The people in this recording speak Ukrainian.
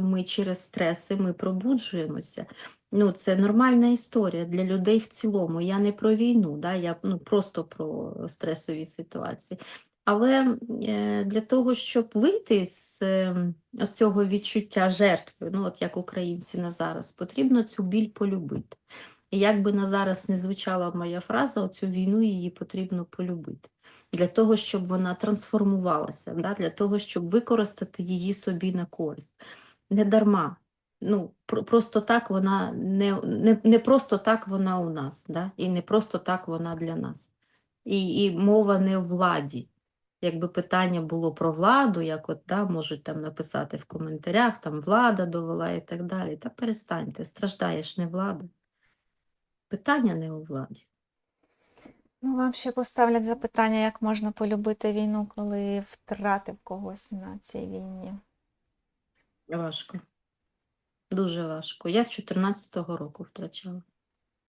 ми через стреси ми пробуджуємося. Ну, це нормальна історія для людей в цілому. Я не про війну, да? я ну, просто про стресові ситуації. Але е, для того, щоб вийти з е, цього відчуття жертви, ну от як українці на зараз, потрібно цю біль полюбити. І як би на зараз не звучала моя фраза, оцю війну її потрібно полюбити. Для того, щоб вона трансформувалася, да? для того, щоб використати її собі на користь. Не дарма. Ну, просто так вона не, не, не просто так вона у нас, да? і не просто так вона для нас. І, і мова не у владі. Якби питання було про владу, як от да, можуть там написати в коментарях, там влада довела і так далі. Та перестаньте, страждаєш не влада. Питання не у владі. Ну, вам ще поставлять запитання, як можна полюбити війну, коли втратив когось на цій війні. Важко. Дуже важко. Я з 14-го року втрачала.